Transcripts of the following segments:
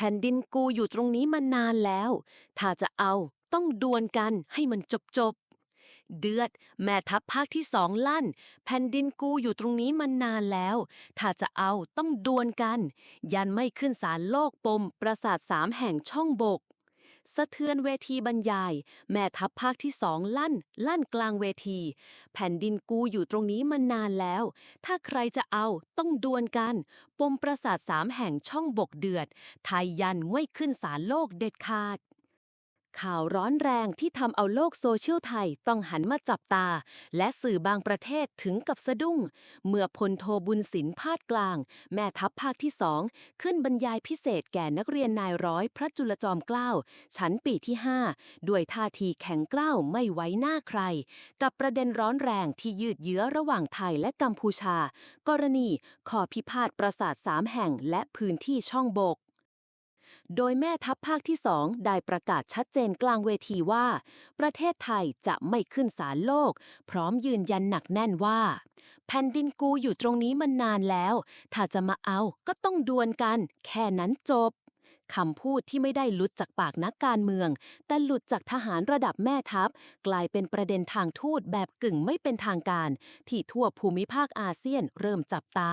แผ่นดินกูอยู่ตรงนี้มานานแล้ว ถ้าจะเอาต้องดวลกันให้มันจบจบๆเดือด แม่ทัพภาคที่สองลั่น แผ่นดินกูอยู่ตรงนี้มานานแล้ว ถ้าจะเอาต้องดวลกัน ยันไม่ขึ้นศาลโลกปม ประสาทสามแห่งช่องบก สะเทือนเวทีบรรยาย แม่ทัพภาคที่สองลั่น ลั่นกลางเวที แผ่นดินกูอยู่ตรงนี้มานานแล้ว ถ้าใครจะเอาต้องดวลกัน ปมประสาทสามแห่งช่องบกเดือด ไทยยันไม่ขึ้นศาลโลกเด็ดขาด ข่าวร้อนแรงที่ทำเอาโลกโซเชียลไทยต้องหันมาจับตา และสื่อบางประเทศถึงกับสะดุ้ง เมื่อพลโทบุญสินพาดกลาง แม่ทัพภาคที่สองขึ้นบรรยายพิเศษแก่นักเรียนนายร้อยพระจุลจอมเกล้าชั้นปีที่ 5 ด้วยท่าทีแข็งกล้าวไม่ไว้หน้าใคร กับประเด็นร้อนแรงที่ยืดเยื้อระหว่างไทยและกัมพูชา กรณีขอพิพาทปราสาทสามแห่งและพื้นที่ช่องบก โดยแม่ทัพภาคที่สองได้ประกาศชัดเจนกลางเวทีว่า ประเทศไทยจะไม่ขึ้นศาลโลก พร้อมยืนยันหนักแน่นว่า แผ่นดินกูอยู่ตรงนี้มานานแล้ว ถ้าจะมาเอาก็ต้องดวลกัน แค่นั้นจบคำพูดที่ไม่ได้หลุดจากปากนักการเมือง แต่หลุดจากทหารระดับแม่ทัพ กลายเป็นประเด็นทางทูตแบบกึ่งไม่เป็นทางการ ที่ทั่วภูมิภาคอาเซียนเริ่มจับตา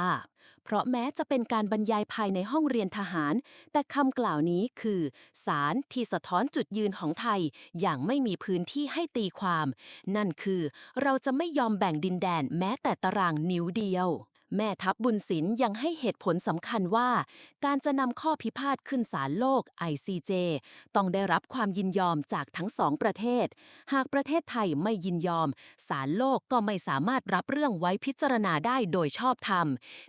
เพราะแม้จะเป็นการบรรยายภายในห้องเรียนทหาร แต่คำกล่าวนี้คือ สารที่สะท้อนจุดยืนของไทย อย่างไม่มีพื้นที่ให้ตีความ นั่นคือ เราจะไม่ยอมแบ่งดินแดนแม้แต่ตารางนิ้วเดียว แม่ทัพบุญศิลป์ยังให้เหตุผลสำคัญว่า การจะนำข้อพิพาทขึ้นศาลโลก ICJ ต้องได้รับความยินยอมจากทั้งสองประเทศ หากประเทศไทยไม่ยินยอม ศาลโลกก็ไม่สามารถรับเรื่องไว้พิจารณาได้โดยชอบธรรม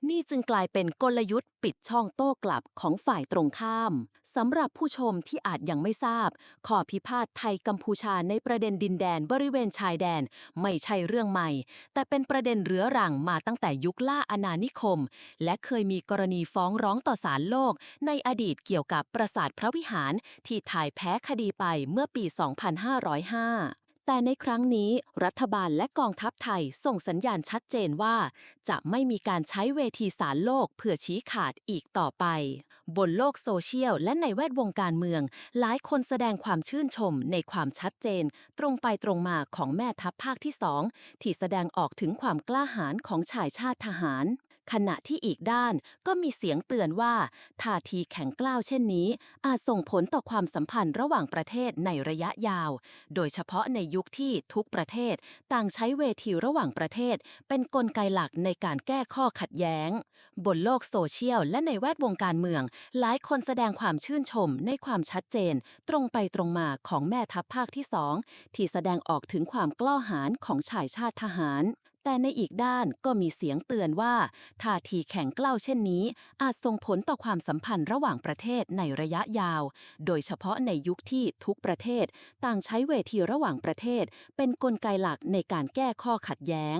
นี่จึงกลายเป็นกลยุทธ์ ปิดช่องโต้กลับของฝ่ายตรงข้ามสำหรับผู้ชมที่อาจยังไม่ทราบ ข้อพิพาทไทยกัมพูชาในประเด็นดินแดนบริเวณชายแดน ไม่ใช่เรื่องใหม่ แต่เป็นประเด็นเรื้อรังมาตั้งแต่ยุคล่าอาณานิคม และเคยมีกรณีฟ้องร้องต่อศาลโลก ในอดีตเกี่ยวกับปราสาทพระวิหารที่ถ่ายแพ้คดีไปเมื่อปี 2505 แต่ในครั้งนี้รัฐบาลและกองทัพไทยส่งสัญญาณชัดเจนว่า จะไม่มีการใช้เวทีศาลโลกเพื่อชี้ขาดอีกต่อไป บนโลกโซเชียลและในแวดวงการเมือง หลายคนแสดงความชื่นชมในความชัดเจน ตรงไปตรงมาของแม่ทัพภาคที่สองที่แสดงออกถึงความกล้าหาญของชายชาติทหาร ขณะที่อีกด้านก็มีเสียงเตือนว่าท่าทีแข็งกล้าวเช่นนี้ อาจส่งผลต่อความสัมพันธ์ระหว่างประเทศในระยะยาว โดยเฉพาะในยุคที่ทุกประเทศต่างใช้เวทีระหว่างประเทศ เป็นนกลไกหลักในการแก้ข้อขัดแย้ง บนโลกโซเชียลและในแวดวงการเมือง หลายคนแสดงความชื่นชมในความชัดเจน ตรงไปตรงมาของแม่ทัพภาคที่สองที่แสดงออกถึงความกล้าหาญของชายชาติทหาร แต่ในอีกด้านก็มีเสียงเตือนว่าท่าทีแข็งกล้าวเช่นนี้ อาจส่งผลต่อความสัมพันธ์ระหว่างประเทศในระยะยาว โดยเฉพาะในยุคที่ทุกประเทศ ต่างใช้เวทีระหว่างประเทศ เป็นนกลไกหลักในการแก้ข้อขัดแย้ง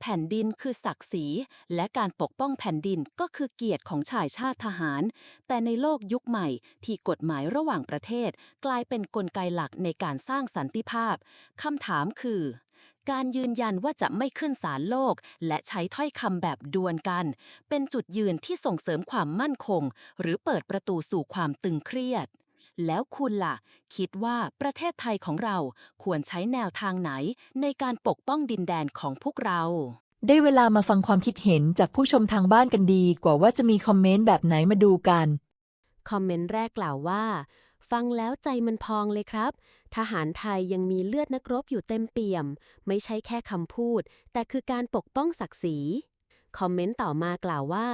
แผ่นดินคือศักดิ์ศรี และการปกป้องแผ่นดินก็คือเกียรติของชายชาติทหาร แต่ในโลกยุคใหม่ที่กฎหมายระหว่างประเทศ กลายเป็นนกลไกหลักในการสร้างสันติภาพคำถามคือ การยืนยันว่าจะไม่ขึ้นศาลโลก และใช้ถ้อยคำแบบดวลกัน เป็นจุดยืนที่ส่งเสริมความมั่นคง หรือเปิดประตูสู่ความตึงเครียด แล้วคุณล่ะ คิดว่าประเทศไทยของเราควรใช้แนวทางไหนในการปกป้องดินแดนของพวกเราได้เวลามาฟังความคิดเห็นจากผู้ชมทางบ้านกันดีกว่าว่าจะมีคอมเมนต์แบบไหนมาดูกัน คอมเมนต์แรกกล่าวว่า ฟังแล้วใจมันพองเลยครับ ทหารไทยยังมีเลือดนักรบอยู่เต็มเปี่ยม ไม่ใช่แค่คำพูด แต่คือการปกป้องศักดิ์ศรี คอมเมนต์ต่อมากล่าวว่า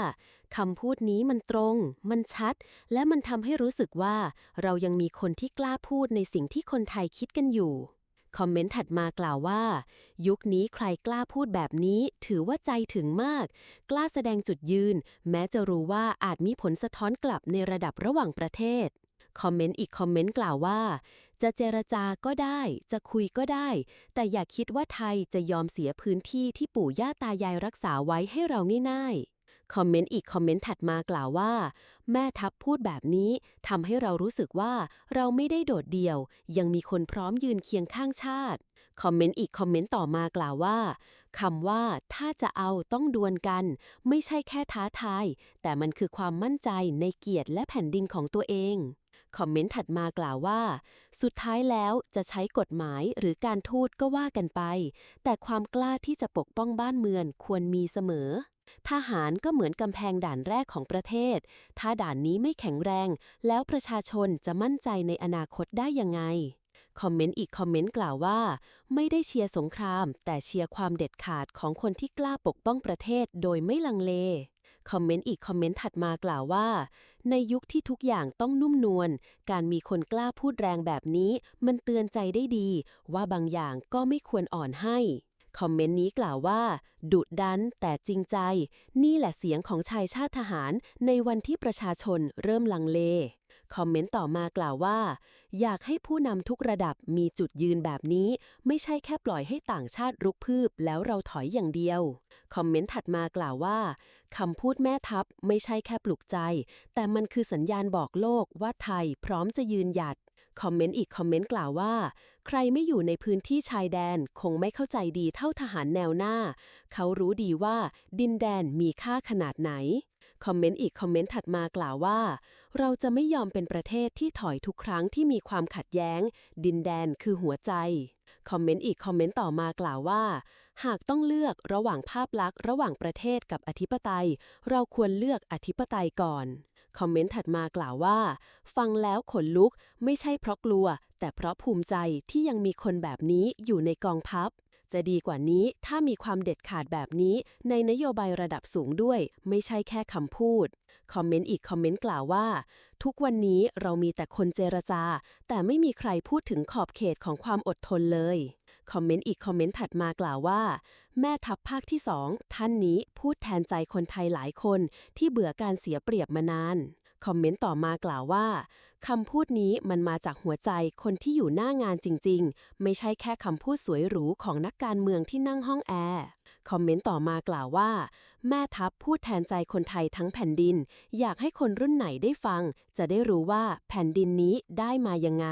คำพูดนี้มันตรง มันชัด และมันทำให้รู้สึกว่า เรายังมีคนที่กล้าพูดในสิ่งที่คนไทยคิดกันอยู่ คอมเมนต์ถัดมากล่าวว่า ยุคนี้ใครกล้าพูดแบบนี้ ถือว่าใจถึงมาก กล้าแสดงจุดยืน แม้จะรู้ว่าอาจมีผลสะท้อนกลับในระดับระหว่างประเทศ คอมเมนต์อีกคอมเมนต์กล่าวว่า จะเจรจาก็ได้ จะคุยก็ได้ แต่อย่าคิดว่าไทยจะยอมเสียพื้นที่ที่ปู่ย่าตายายรักษาไว้ให้เราง่ายๆ คอมเมนต์อีกคอมเมนต์ถัดมากล่าวว่า แม่ทัพพูดแบบนี้ทำให้เรารู้สึกว่าเราไม่ได้โดดเดี่ยว ยังมีคนพร้อมยืนเคียงข้างชาติ คอมเมนต์อีกคอมเมนต์ต่อมากล่าวว่าคำว่าถ้าจะเอาต้องดวลกัน ไม่ใช่แค่ท้าทาย แต่มันคือความมั่นใจในเกียรติและแผ่นดินของตัวเอง คอมเมนต์ถัดมากล่าวว่า สุดท้ายแล้วจะใช้กฎหมายหรือการทูตก็ว่ากันไป แต่ความกล้าที่จะปกป้องบ้านเมืองควรมีเสมอ ทหารก็เหมือนกำแพงด่านแรกของประเทศ ถ้าด่านนี้ไม่แข็งแรง แล้วประชาชนจะมั่นใจในอนาคตได้ยังไงคอมเมนต์อีกคอมเมนต์กล่าวว่า ไม่ได้เชียร์สงคราม แต่เชียร์ความเด็ดขาดของคนที่กล้าปกป้องประเทศโดยไม่ลังเล คอมเมนต์อีกคอมเมนต์ถัดมากล่าวว่า ในยุคที่ทุกอย่างต้องนุ่มนวล การมีคนกล้าพูดแรงแบบนี้ มันเตือนใจได้ดี ว่าบางอย่างก็ไม่ควรอ่อนให้ คอมเมนต์นี้กล่าวว่า ดุดันแต่จริงใจ นี่แหละเสียงของชายชาติทหารในวันที่ประชาชนเริ่มลังเล คอมเมนต์ต่อมากล่าวว่า อยากให้ผู้นำทุกระดับมีจุดยืนแบบนี้ ไม่ใช่แค่ปล่อยให้ต่างชาติรุกพืบแล้วเราถอยอย่างเดียว คอมเมนต์ถัดมากล่าวว่าคำพูดแม่ทัพไม่ใช่แค่ปลุกใจ แต่มันคือสัญญาณบอกโลกว่าไทยพร้อมจะยืนหยัดคอมเมนต์อีกคอมเมนต์กล่าวว่า ใครไม่อยู่ในพื้นที่ชายแดนคงไม่เข้าใจดีเท่าทหารแนวหน้า เขารู้ดีว่าดินแดนมีค่าขนาดไหน คอมเมนต์อีกคอมเมนต์ถัดมากล่าวว่า เราจะไม่ยอมเป็นประเทศที่ถอยทุกครั้งที่มีความขัดแย้ง ดินแดนคือหัวใจ คอมเมนต์อีกคอมเมนต์ต่อมากล่าวว่า หากต้องเลือกระหว่างภาพลักษณ์ระหว่างประเทศกับอธิปไตย เราควรเลือกอธิปไตยก่อน คอมเมนต์ถัดมากล่าวว่า ฟังแล้วขนลุกไม่ใช่เพราะกลัว แต่เพราะภูมิใจที่ยังมีคนแบบนี้อยู่ในกองพับ จะดีกว่านี้ถ้ามีความเด็ดขาดแบบนี้ ในนโยบายระดับสูงด้วย ไม่ใช่แค่คำพูด คอมเมนต์อีกคอมเมนต์กล่าวว่า ทุกวันนี้เรามีแต่คนเจรจา แต่ไม่มีใครพูดถึงขอบเขตของความอดทนเลย คอมเมนต์อีกคอมเมนต์ถัดมากล่าวว่า แม่ทัพภาคที่สองท่านนี้พูดแทนใจคนไทยหลายคนที่เบื่อการเสียเปรียบมานาน คอมเมนต์ต่อมากล่าวว่าคำพูดนี้มันมาจากหัวใจคนที่อยู่หน้างานจริง ๆ ไม่ใช่แค่คำพูดสวยหรูของนักการเมืองที่นั่งห้องแอร์คอมเมนต์ต่อมากล่าวว่า แม่ทัพพูดแทนใจคนไทยทั้งแผ่นดิน อยากให้คนรุ่นไหนได้ฟัง จะได้รู้ว่าแผ่นดินนี้ได้มายังไง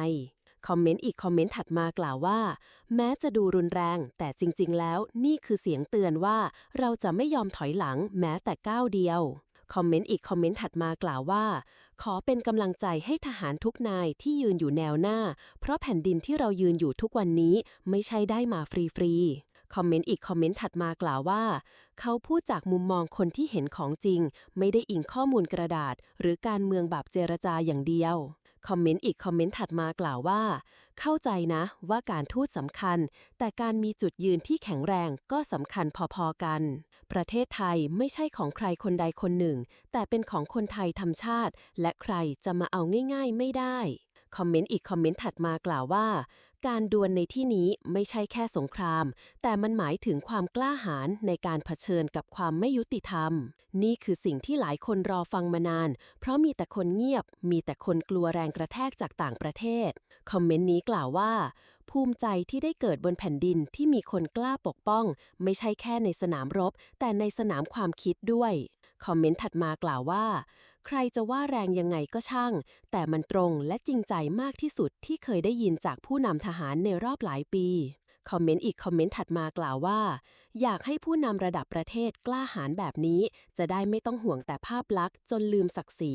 คอมเมนต์อีกคอมเมนต์ถัดมากล่าวว่า แม้จะดูรุนแรง แต่จริง ๆ แล้วนี่คือเสียงเตือนว่า เราจะไม่ยอมถอยหลังแม้แต่ก้าวเดียว คอมเมนต์อีกคอมเมนต์ถัดมากล่าวว่า ขอเป็นกำลังใจให้ทหารทุกนายที่ยืนอยู่แนวหน้า เพราะแผ่นดินที่เรายืนอยู่ทุกวันนี้ไม่ใช่ได้มาฟรีๆคอมเมนต์อีกคอมเมนต์ถัดมากล่าวว่า เขาพูดจากมุมมองคนที่เห็นของจริง ไม่ได้อิงข้อมูลกระดาษ หรือการเมืองแบบเจรจาอย่างเดียว คอมเมนต์อีกคอมเมนต์ถัดมากล่าวว่า เข้าใจนะว่าการทูตสำคัญ แต่การมีจุดยืนที่แข็งแรงก็สำคัญพอๆกัน ประเทศไทยไม่ใช่ของใครคนใดคนหนึ่ง แต่เป็นของคนไทยทำชาติ และใครจะมาเอาง่าย ๆ ไม่ได้คอมเมนต์อีกคอมเมนต์ถัดมากล่าวว่า การดวลในที่นี้ไม่ใช่แค่สงคราม แต่มันหมายถึงความกล้าหาญในการเผชิญกับความไม่ยุติธรรม นี่คือสิ่งที่หลายคนรอฟังมานาน เพราะมีแต่คนเงียบ มีแต่คนกลัวแรงกระแทกจากต่างประเทศ คอมเมนต์นี้กล่าวว่า ภูมิใจที่ได้เกิดบนแผ่นดินที่มีคนกล้าปกป้อง ไม่ใช่แค่ในสนามรบ แต่ในสนามความคิดด้วย คอมเมนต์ถัดมากล่าวว่า ใครจะว่าแรงยังไงก็ช่าง แต่มันตรงและจริงใจมากที่สุดที่เคยได้ยินจากผู้นำทหารในรอบหลายปีคอมเมนต์อีกคอมเมนต์ถัดมากล่าวว่า อยากให้ผู้นำระดับประเทศกล้าหาญแบบนี้ จะได้ไม่ต้องห่วงแต่ภาพลักษณ์จนลืมศักดิ์ศรี